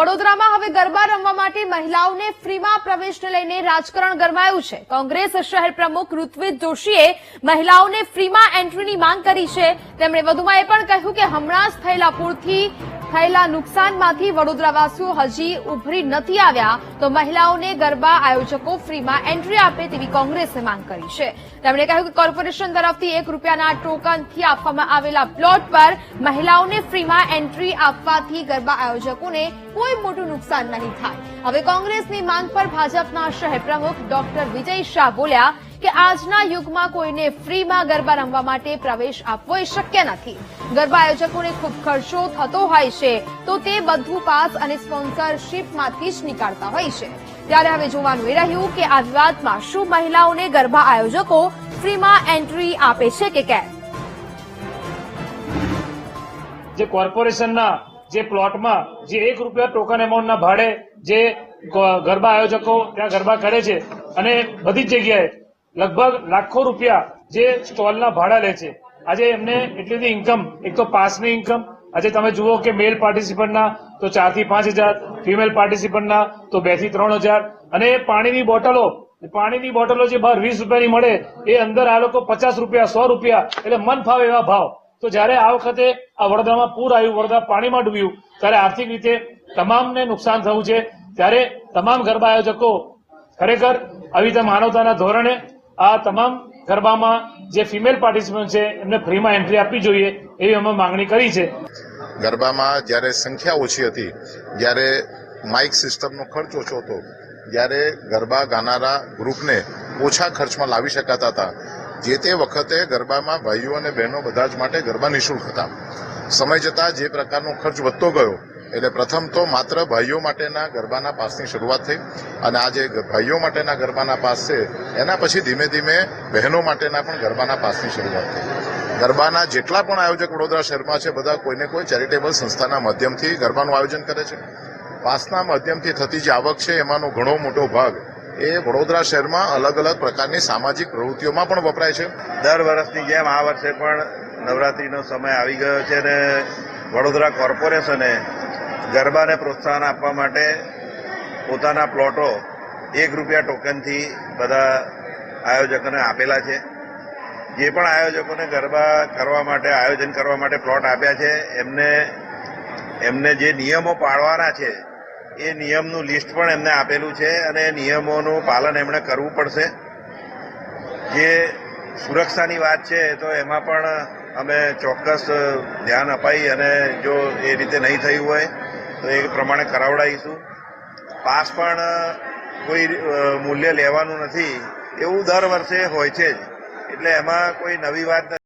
વડોદરામાં હવે ગરબા રમવા માટે મહિલાઓને ફ્રીમાં પ્રવેશને લઈને રાજકારણ ગરમાયું છે. કોંગ્રેસ શહેર પ્રમુખ ઋત્વિજ જોશીએ મહિલાઓને ફ્રીમાં એન્ટ્રીની માંગ કરી છે. તેમણે વધુમાં એ પણ કહ્યું કે હમણાં જ થયેલા પૂરથી થયેલા નુકસાનમાંથી વડોદરાવાસીઓ હજી ઉભરી નથી આવ્યા તો મહિલાઓને ગરબા આયોજકો ફ્રીમાં એન્ટ્રી આપે તેવી કોંગ્રેસે માંગ કરી છે. તેમણે કહ્યું કે કોર્પોરેશન તરફથી એક રૂપિયાના ટોકનથી આપવામાં આવેલા પ્લોટ પર મહિલાઓને ફ્રીમાં એન્ટ્રી આપવાથી ગરબા આયોજકોને કોઈ મોટું નુકસાન નહીં થાય. હવે કોંગ્રેસની માંગ પર ભાજપના શહેર પ્રમુખ ડોક્ટર વિજય શાહ બોલ્યા કે આજના યુગમાં કોઈને ફ્રીમાં ગરબા રમવા માટે પ્રવેશ આપવો એ શક્ય નથી. ગરબા આયોજકોને ખૂબ ખર્ચો થતો હોય છે, તો તે બધું પાસ અને સ્પોન્સરશીપમાંથી જ નીકાળતા હોય છે. ત્યારે હવે જોવાનું એ રહ્યું કે આ વિવાદમાં શું મહિલાઓને ગરબા આયોજકો ફ્રીમાં એન્ટ્રી આપે છે કે કેમ? જે કોર્પોરેશનના જે પ્લોટમાં જે એક રૂપિયા ટોકન એમાઉન્ટના ભાડે જે ગરબા આયોજકો ત્યાં ગરબા કરે છે અને બધી જ જગ્યાએ લગભગ લાખો રૂપિયા જે સ્ટોલના ભાડા લે છે. આજે એમને એટલી બધી ઇન્કમ એક તો પાસની ઇન્કમ આજે તમે જુઓ કે મેલ પાર્ટિસિપન્ટના તો ચારથી પાંચ હજાર ફિમેલ પાર્ટિસિપન્ટના તો બેથી ત્રણ હજાર. અને પાણીની બોટલો પાણીની બોટલો જે બહાર વીસ રૂપિયાની મળે, એ અંદર આ લોકો પચાસ રૂપિયા, સો રૂપિયા, એટલે મન ફાવે એવા ભાવ. તો જ્યારે આ વખતે આ વડોદરામાં પૂર આવ્યું, વડોદરા પાણીમાં ડૂબ્યું, ત્યારે આર્થિક રીતે તમામને નુકસાન થયું છે. ત્યારે તમામ ગરબા આયોજકો ખરેખર આવી રીતે માનવતાના ધોરણે આ તમામ ગરબામાં જે ફિમેલ પાર્ટિસિપન્ટ છે, એમને ફ્રીમાં એન્ટ્રી આપવી જોઈએ એવી અમે માંગણી કરી છે. ગરબામાં જ્યારે સંખ્યા ઓછી હતી, જ્યારે માઇક સિસ્ટમનો ખર્ચ ઓછો હતો જ્યારે ગરબા ગાનારા ગ્રુપને ઓછા ખર્ચમાં લાવી શકાતા હતા. જે તે વખતે ગરબામાં ભાઈઓ અને બહેનો બધા જ માટે ગરબા નિઃશુલ્ક હતા. સમય જતાં જે પ્રકારનો ખર્ચ વધતો ગયો એટલે પ્રથમ તો માત્ર ભાઈઓ માટેના ગરબાના પાસની શરૂઆત થઈ અને આ જે ભાઈઓ માટેના ગરબાના પાસ છે, એના પછી ધીમે ધીમે બહેનો માટેના પણ ગરબાના પાસની શરૂઆત થઈ. ગરબાના જેટલા પણ આયોજક વડોદરા શહેરમાં છે, બધા કોઈને કોઈ ચેરિટેબલ સંસ્થાના માધ્યમથી ગરબાનું આયોજન કરે છે. પાસના માધ્યમથી થતી જે આવક છે, એમાંનો ઘણો મોટો ભાગ એ વડોદરા શહેરમાં અલગ અલગ પ્રકારની સામાજિક પ્રવૃત્તિઓમાં પણ વપરાય છે. દર વર્ષની જેમ આ વર્ષે પણ નવરાત્રીનો સમય આવી ગયો છે અને વડોદરા કોર્પોરેશને ગરબાને પ્રોત્સાહન આપવા માટે પોતાના પ્લોટો એક રૂપિયા ટોકનથી બધા આયોજકોને આપેલા છે. જે પણ આયોજકોને ગરબા કરવા માટે, આયોજન કરવા માટે પ્લોટ આપ્યા છે, એમને એમને જે નિયમો પાળવાના છે, એ નિયમનું લિસ્ટ પણ એમને આપેલું છે અને એ નિયમોનું પાલન એમણે કરવું પડશે. જે સુરક્ષાની વાત છે તો એમાં પણ અમે ચોક્કસ ધ્યાન અપાઈ અને જો એ રીતે નહીં થયું હોય તો એ પ્રમાણે કરાવડાવીશું. પાસ પણ કોઈ મૂલ્ય લેવાનું નથી. એવું દર વર્ષે હોય છે જ. એટલે એમાં કોઈ નવી વાત